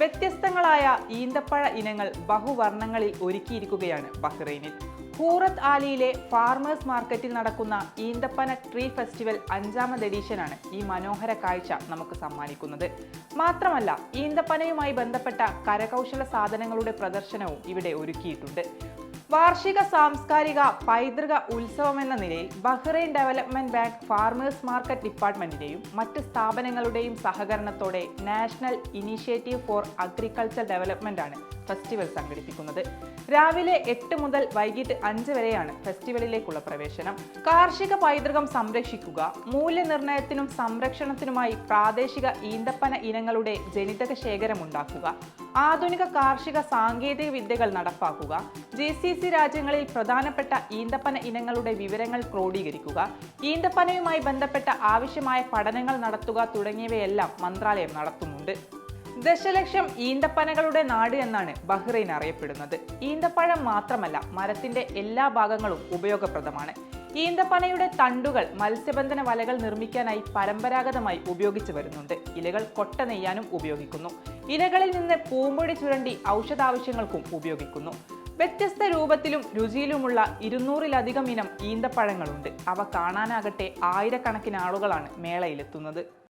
വ്യത്യസ്തങ്ങളായ ഈന്തപ്പഴ ഇനങ്ങൾ ബഹുവർണങ്ങളിൽ ഒരുക്കിയിരിക്കുകയാണ് ബഹ്റൈനിൽ. ഹൂറത്ത് ആലിയിലെ ഫാർമേഴ്സ് മാർക്കറ്റിൽ നടക്കുന്ന ഈന്തപ്പന ട്രീ ഫെസ്റ്റിവൽ അഞ്ചാമത് എഡീഷനാണ് ഈ മനോഹര കാഴ്ച നമുക്ക് സമ്മാനിക്കുന്നത്. മാത്രമല്ല ഈന്തപ്പനയുമായി ബന്ധപ്പെട്ട കരകൗശല സാധനങ്ങളുടെ പ്രദർശനവും ഇവിടെ ഒരുക്കിയിട്ടുണ്ട്. വാർഷിക സാംസ്കാരിക പൈതൃക ഉത്സവം എന്ന നിലയിൽ Bahrain development bank farmers market ഡിപ്പാർട്ട്മെന്റിന്റെയും മറ്റ് സ്ഥാപനങ്ങളുടെയും സഹകരണത്തോടെ national initiative for agriculture development ആണ് ഫെസ്റ്റിവൽ സംഘടിപ്പിക്കുന്നത്. രാവിലെ എട്ട് മുതൽ വൈകിട്ട് അഞ്ച് വരെയാണ് ഫെസ്റ്റിവലിലേക്കുള്ള പ്രവേശനം. കാർഷിക പൈതൃകം സംരക്ഷിക്കുക മൂല്യനിർണയത്തിനും സംരക്ഷണത്തിനുമായി പ്രാദേശിക ഈന്തപ്പന ഇനങ്ങളുടെ ജനിതക ശേഖരം ഉണ്ടാക്കുക ആധുനിക കാർഷിക സാങ്കേതിക വിദ്യകൾ നടപ്പാക്കുക ജി സി സി രാജ്യങ്ങളിൽ പ്രധാനപ്പെട്ട ഈന്തപ്പന ഇനങ്ങളുടെ വിവരങ്ങൾ ക്രോഡീകരിക്കുക ഈന്തപ്പനയുമായി ബന്ധപ്പെട്ട ആവശ്യമായ പഠനങ്ങൾ നടത്തുക തുടങ്ങിയവയെല്ലാം മന്ത്രാലയം നടത്തുന്നുണ്ട്. ദശലക്ഷം ഈന്തപ്പനകളുടെ നാട് എന്നാണ് ബഹ്റൈൻ അറിയപ്പെടുന്നത്. ഈന്തപ്പഴം മാത്രമല്ല മരത്തിന്റെ എല്ലാ ഭാഗങ്ങളും ഉപയോഗപ്രദമാണ്. ഈന്തപ്പനയുടെ തണ്ടുകൾ മത്സ്യബന്ധന വലകൾ നിർമ്മിക്കാനായി പരമ്പരാഗതമായി ഉപയോഗിച്ചു വരുന്നുണ്ട്. ഇലകൾ കൊട്ട നെയ്യാനും ഉപയോഗിക്കുന്നു. ഇലകളിൽ നിന്ന് പൂമ്പൊടി ചുരണ്ടി ഔഷധാവശ്യങ്ങൾക്കും ഉപയോഗിക്കുന്നു. വ്യത്യസ്ത രൂപത്തിലും രുചിയിലുമുള്ള ഇരുന്നൂറിലധികം ഇനം ഈന്തപ്പഴങ്ങളുണ്ട്. അവ കാണാനാകട്ടെ ആയിരക്കണക്കിന് ആളുകളാണ് മേളയിലെത്തുന്നത്.